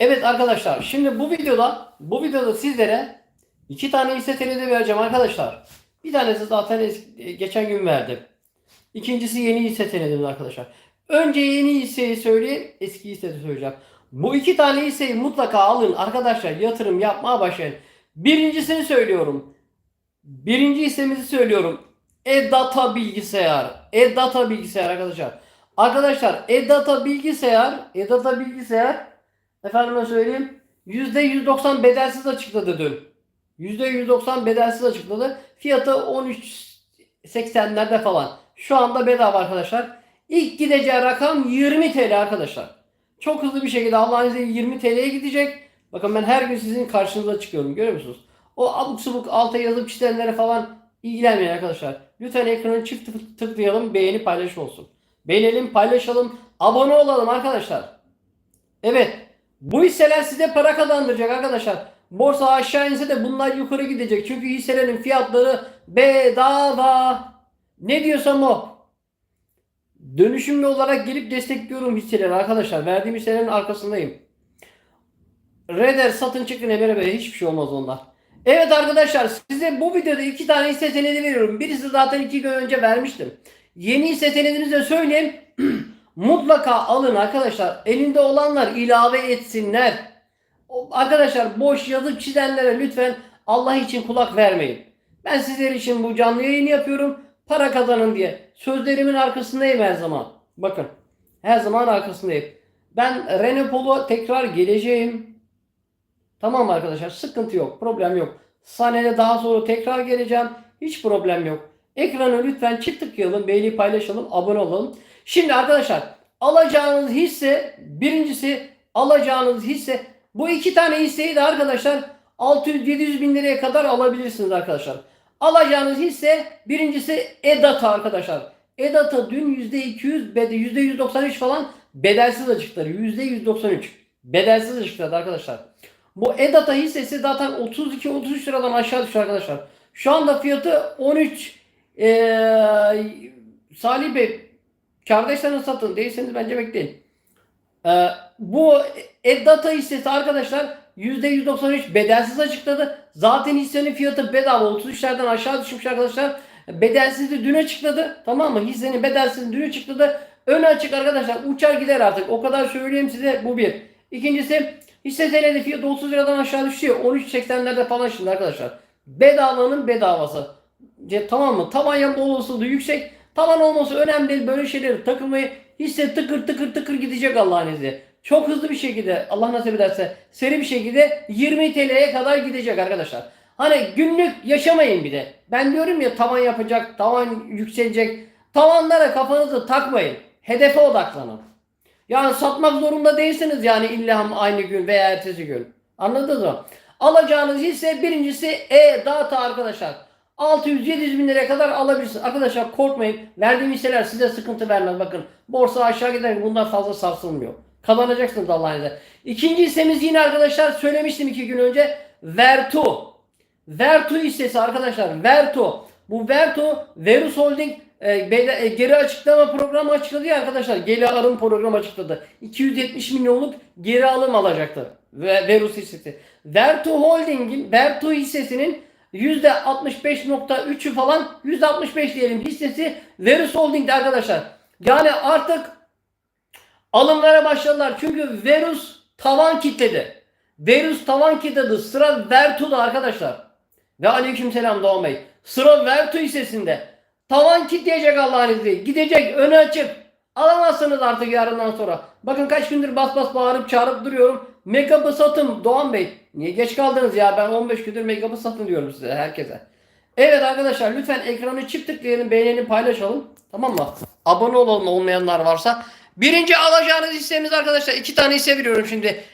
Evet arkadaşlar şimdi bu videoda bu videoda sizlere iki tane hisse senedi vereceğim arkadaşlar. Bir tanesi zaten es- geçen gün verdim. İkincisi yeni hisse senedim arkadaşlar. Önce yeni hisseyi söyleyeyim, eski hisseyi söyleyeceğim. Bu iki tane hisseyi mutlaka alın arkadaşlar. Yatırım yapmaya başlayın. Birincisini söylüyorum. Birinci hissemizi söylüyorum. E-Data bilgisayar. E-Data bilgisayar arkadaşlar. Arkadaşlar E-Data bilgisayar, E-Data bilgisayar efendime söyleyeyim %190 bedelsiz açıkladı dün. %190 bedelsiz açıkladı. Fiyatı 13.80'lerde falan. Şu anda bedava arkadaşlar. İlk gideceği rakam 20 TL arkadaşlar. Çok hızlı bir şekilde Allah'ın izniyle 20 TL'ye gidecek. Bakın ben her gün sizin karşınıza çıkıyorum. Görüyor musunuz? O abuk subuk alta yazıp çizenlere falan ilgilenmeyin arkadaşlar. Lütfen ekranı çift tık- tıklayalım. Beğeni paylaş olsun. Beğenelim paylaşalım. Abone olalım arkadaşlar. Evet. Bu hisseler size para kazandıracak arkadaşlar. Borsa aşağı inse de bunlar yukarı gidecek. Çünkü hisselerin fiyatları bedava. Ne diyorsam o. Dönüşümlü olarak gelip destekliyorum hisseleri arkadaşlar. Verdiğim hisselerin arkasındayım. Reder satın çıkın böyle hiçbir şey olmaz onlar. Evet arkadaşlar size bu videoda iki tane hisse senedi veriyorum. Birisi zaten iki gün önce vermiştim. Yeni hisse senedinizi de söyleyeyim. Mutlaka alın arkadaşlar. Elinde olanlar ilave etsinler. Arkadaşlar boş yazıp çizenlere lütfen Allah için kulak vermeyin. Ben sizler için bu canlı yayını yapıyorum. Para kazanın diye. Sözlerimin arkasındayım her zaman. Bakın. Her zaman arkasındayım. Ben Renopol'a tekrar geleceğim. Tamam arkadaşlar? Sıkıntı yok. Problem yok. Sahnede daha sonra tekrar geleceğim. Hiç problem yok. Ekranı lütfen çift tıklayalım. Beğeni paylaşalım. Abone olalım. Şimdi arkadaşlar alacağınız hisse birincisi alacağınız hisse bu iki tane hisseyi de arkadaşlar 600-700 bin liraya kadar alabilirsiniz arkadaşlar. Alacağınız hisse birincisi EDATA arkadaşlar. EDATA dün %200 bede- %193 falan bedelsiz açıkladı. %193 bedelsiz açıkladı arkadaşlar. Bu EDATA hissesi zaten 32-33 liradan aşağı düştü arkadaşlar. Şu anda fiyatı 13 ee, Salih Bey kardeşlerine satın değilseniz bence bekleyin. Ee, bu EDATA hissesi arkadaşlar %193 bedelsiz açıkladı. Zaten hissenin fiyatı bedava 33'lerden aşağı düşmüş arkadaşlar. Bedelsizdi dün açıkladı. Tamam mı? Hissenin bedelsiz dün açıkladı. Ön açık arkadaşlar uçar gider artık. O kadar söyleyeyim size bu bir. İkincisi hisse senedi fiyatı 30 liradan aşağı düşüyor. 13.80'lerde falan şimdi arkadaşlar. Bedavanın bedavası. Tamam mı? Tavan yapma olasılığı yüksek. Tavan olması önemli değil. Böyle şeyleri takılmayı hisse tıkır tıkır tıkır gidecek Allah'ın izniyle. Çok hızlı bir şekilde Allah nasip ederse seri bir şekilde 20 TL'ye kadar gidecek arkadaşlar. Hani günlük yaşamayın bir de. Ben diyorum ya tavan yapacak, tavan yükselecek. Tavanlara kafanızı takmayın. Hedefe odaklanın. Yani satmak zorunda değilsiniz yani illa aynı gün veya ertesi gün. Anladınız mı? Alacağınız hisse birincisi E-Data arkadaşlar. 600-700 bin liraya kadar alabilirsiniz. Arkadaşlar korkmayın. Verdiğim hisseler size sıkıntı vermez. Bakın borsa aşağı gider bundan fazla sarsılmıyor. Kazanacaksınız Allah'ın izniyle. İkinci hissemiz yine arkadaşlar söylemiştim iki gün önce. Vertu. Vertu hissesi arkadaşlar. Vertu. Bu Vertu Verus Holding e, e, geri açıklama programı açıkladı ya arkadaşlar. Geri alım programı açıkladı. 270 milyonluk geri alım alacaktı. Ve Verus hissesi. Vertu Holding'in Vertu hissesinin %65.3'ü falan %65 diyelim hissesi Verus Holding'de arkadaşlar. Yani artık alımlara başladılar. Çünkü Verus tavan kitledi. Verus tavan kitledi. Sıra Vertu'da arkadaşlar. Ve aleykümselam Doğan Bey. Sıra Vertu hissesinde. Tavan kitleyecek Allah'ın izniyle. Gidecek önü açık. Alamazsınız artık yarından sonra. Bakın kaç gündür bas bas bağırıp çağırıp duruyorum. Megap'ı satın Doğan Bey. Niye geç kaldınız ya? Ben 15 gündür Megap'ı satın diyorum size herkese. Evet arkadaşlar lütfen ekranı çift tıklayalım, beğenelim, paylaşalım. Tamam mı? Abone olalım olmayanlar varsa. Birinci alacağınız hissemiz arkadaşlar. iki tane hisse veriyorum şimdi.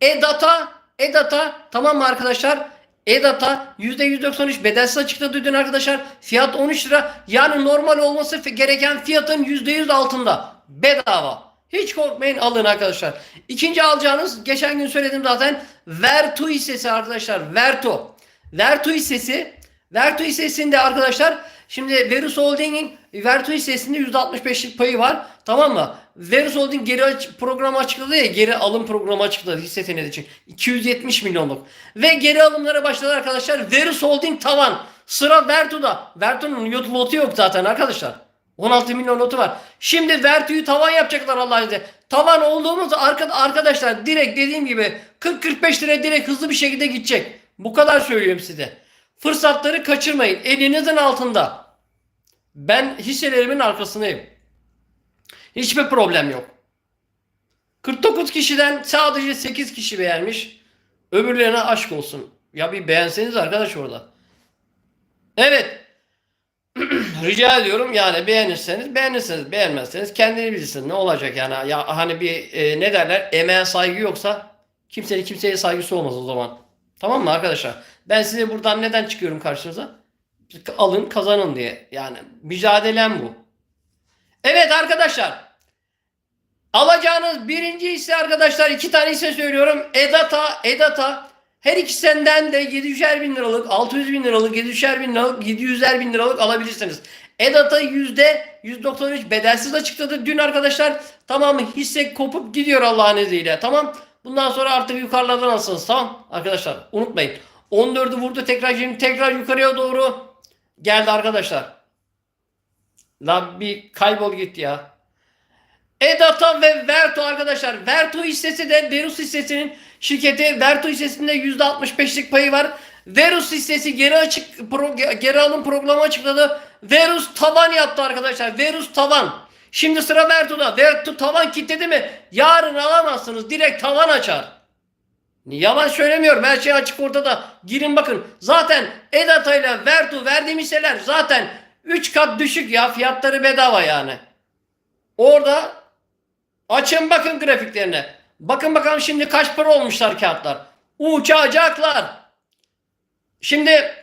E-Data, E-Data tamam mı arkadaşlar? E-Data %193 bedelsiz açıkladı dün arkadaşlar. Fiyat 13 lira. Yani normal olması gereken fiyatın %100 altında. Bedava. Hiç korkmayın alın arkadaşlar. İkinci alacağınız geçen gün söyledim zaten Vertu hissesi arkadaşlar. Vertu. Vertu hissesi Vertu hissesinde arkadaşlar şimdi Verus Holding'in Vertu hissesinde %65'lik payı var. Tamam mı? Verus Holding geri aç- programı açıkladı ya geri alım programı açıkladı hisse senedi için. 270 milyonluk. Ve geri alımlara başladı arkadaşlar. Verus Holding tavan. Sıra Vertu'da. Vertu'nun lotu yok zaten arkadaşlar. 16 milyon notu var. Şimdi Vertu'yu tavan yapacaklar Allah'ın izniyle. Tavan olduğumuz arka- arkadaşlar direkt dediğim gibi 40-45 liraya direkt hızlı bir şekilde gidecek. Bu kadar söylüyorum size. Fırsatları kaçırmayın. Elinizin altında. Ben hisselerimin arkasındayım. Hiçbir problem yok. 49 kişiden sadece 8 kişi beğenmiş. Öbürlerine aşk olsun. Ya bir beğenseniz arkadaş orada. Evet. Rica ediyorum yani beğenirseniz beğenirseniz beğenmezseniz kendini bilirsiniz ne olacak yani ya hani bir e, ne derler emeğe saygı yoksa kimsenin kimseye saygısı olmaz o zaman. Tamam mı arkadaşlar? Ben size buradan neden çıkıyorum karşınıza? Alın kazanın diye. Yani mücadelem bu. Evet arkadaşlar. Alacağınız birinci hisse arkadaşlar iki tane hisse söylüyorum. Edata, Edata her ikisinden de 700'er bin liralık, 600 bin liralık, 700'er bin liralık, 700'er bin liralık alabilirsiniz. Edata yüzde 193 bedelsiz açıkladı dün arkadaşlar. Tamam hisse kopup gidiyor Allah'ın izniyle. Tamam. Bundan sonra artık yukarılardan alsınız. Tamam arkadaşlar unutmayın. 14'ü vurdu tekrar şimdi tekrar yukarıya doğru geldi arkadaşlar. Lan bir kaybol git ya. Edata ve Verto arkadaşlar. Verto hissesi de Verus hissesinin şirketi. Verto hissesinde %65'lik payı var. Verus hissesi geri açık pro, geri alım programı açıkladı. Verus tavan yaptı arkadaşlar. Verus tavan. Şimdi sıra Verto'da. Verto tavan kilitledi mi? Yarın alamazsınız. Direkt tavan açar. Yalan söylemiyorum. Her şey açık ortada. Girin bakın. Zaten Edata ile Vertu verdiğim hisseler zaten 3 kat düşük ya. Fiyatları bedava yani. Orada açın bakın grafiklerine. Bakın bakalım şimdi kaç para olmuşlar kağıtlar. Uçacaklar. Şimdi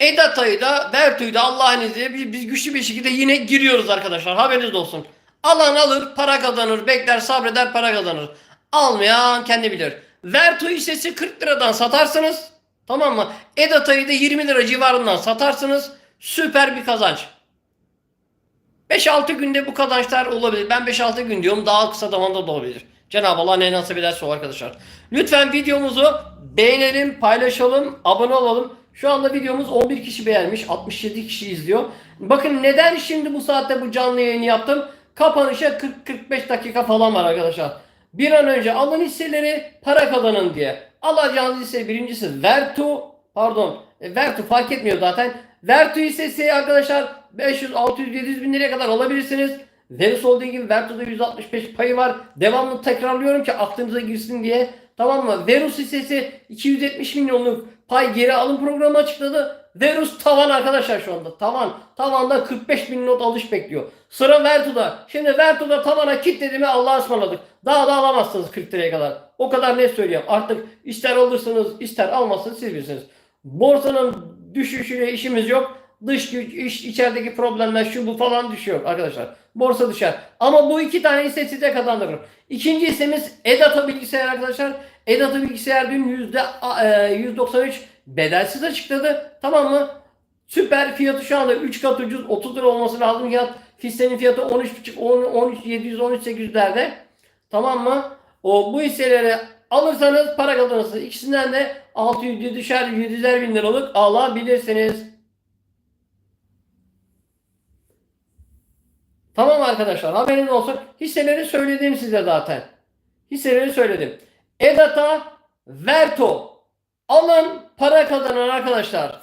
Edata'yı da Vertu'yu da Allah'ın izniyle biz, biz güçlü bir şekilde yine giriyoruz arkadaşlar. Haberiniz olsun. Alan alır, para kazanır, bekler, sabreder, para kazanır. Almayan kendi bilir. Vertu hissesi 40 liradan satarsınız. Tamam mı? Edata'yı da 20 lira civarından satarsınız. Süper bir kazanç. 5-6 günde bu kazançlar olabilir. Ben 5-6 gün diyorum. Daha kısa zamanda da olabilir. Cenab-ı Allah ne nasip ederse o arkadaşlar. Lütfen videomuzu beğenelim, paylaşalım, abone olalım. Şu anda videomuz 11 kişi beğenmiş. 67 kişi izliyor. Bakın neden şimdi bu saatte bu canlı yayını yaptım? Kapanışa 40-45 dakika falan var arkadaşlar. Bir an önce alın hisseleri para kazanın diye. Alacağınız hisse birincisi Vertu pardon e, Vertu fark etmiyor zaten. Vertu hissesi arkadaşlar 500, 600, 700 bin liraya kadar alabilirsiniz. Verus Holding'in Vertu'da 165 payı var. Devamlı tekrarlıyorum ki aklınıza girsin diye. Tamam mı? Verus hissesi 270 milyonluk pay geri alım programı açıkladı. Verus tavan arkadaşlar şu anda. Tavan. Tavanda 45 bin not alış bekliyor. Sıra Vertu'da. Şimdi Vertu'da tavana kilitledi mi Allah'a ısmarladık. Daha da alamazsınız 40 liraya kadar. O kadar ne söyleyeyim. Artık ister alırsınız ister almazsınız siz bilirsiniz. Borsanın düşüşüyle işimiz yok. Dış güç, iç, içerideki problemler şu bu falan düşüyor arkadaşlar. Borsa düşer. Ama bu iki tane hisse size kazandırır. İkinci hissemiz Edata bilgisayar arkadaşlar. Edata bilgisayar dün yüzde e, %193 bedelsiz açıkladı. Tamam mı? Süper fiyatı şu anda 3 kat ucuz 30 lira olması lazım fiyat. Hissenin fiyatı 13.5 10 13 700 13 800'lerde. Tamam mı? O bu hisseleri alırsanız para kazanırsınız. İkisinden de 600 düşer 700'er bin liralık alabilirsiniz. Tamam arkadaşlar haberiniz olsun. Hisseleri söyledim size zaten. Hisseleri söyledim. Edata, Verto. Alın para kazanan arkadaşlar.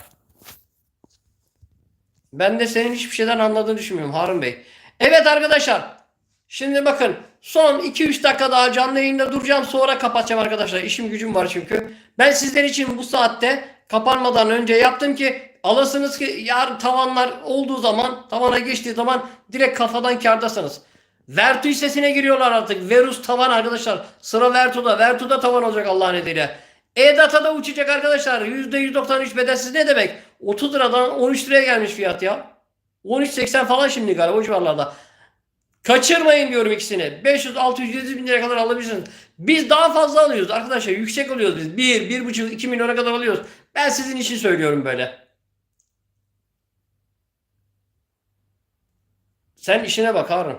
Ben de senin hiçbir şeyden anladığını düşünmüyorum Harun Bey. Evet arkadaşlar. Şimdi bakın son 2-3 dakika daha canlı yayında duracağım sonra kapatacağım arkadaşlar. İşim gücüm var çünkü. Ben sizler için bu saatte kapanmadan önce yaptım ki alasınız ki yarın tavanlar olduğu zaman tavana geçtiği zaman direkt kafadan kardasınız. Vertu hissesine giriyorlar artık. Verus tavan arkadaşlar. Sıra Vertu'da. Vertu'da tavan olacak Allah'ın izniyle. E-Data'da uçacak arkadaşlar. %193 bedelsiz ne demek? 30 liradan 13 liraya gelmiş fiyat ya. 13.80 falan şimdi galiba o civarlarda. Kaçırmayın diyorum ikisini. 500, 600, 700 bin liraya kadar alabilirsiniz. Biz daha fazla alıyoruz arkadaşlar. Yüksek alıyoruz biz. 1, 1,5, 2 milyona kadar alıyoruz. Ben sizin için söylüyorum böyle. Sen işine bak Harun.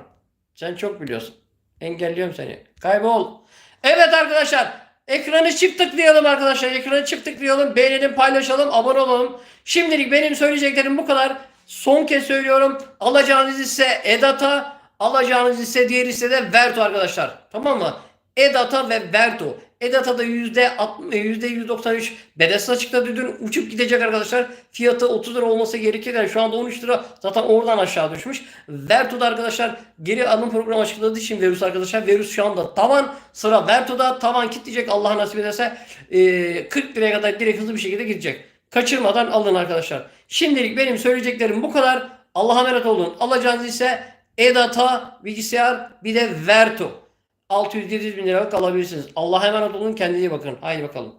Sen çok biliyorsun. Engelliyorum seni. Kaybol. Evet arkadaşlar. Ekranı çift tıklayalım arkadaşlar. Ekranı çift tıklayalım. Beğenelim, paylaşalım, abone olalım. Şimdilik benim söyleyeceklerim bu kadar. Son kez söylüyorum. Alacağınız ise Edat'a, alacağınız ise diğer ise de Verto arkadaşlar. Tamam mı? Edata ve Verto. Edata da %60, %193 bedel açıkladı dün uçup gidecek arkadaşlar. Fiyatı 30 lira olması gerekirken şu anda 13 lira zaten oradan aşağı düşmüş. Verto'da arkadaşlar geri alım programı açıkladığı için Verus arkadaşlar. Verus şu anda tavan sıra Verto'da tavan kitleyecek Allah nasip ederse e, 40 liraya kadar direkt hızlı bir şekilde gidecek. Kaçırmadan alın arkadaşlar. Şimdilik benim söyleyeceklerim bu kadar. Allah'a emanet olun. Alacağınız ise Edata bilgisayar bir de Verto. 600-700 bin liralık alabilirsiniz. Allah'a emanet olun. Kendinize bakın. Haydi bakalım.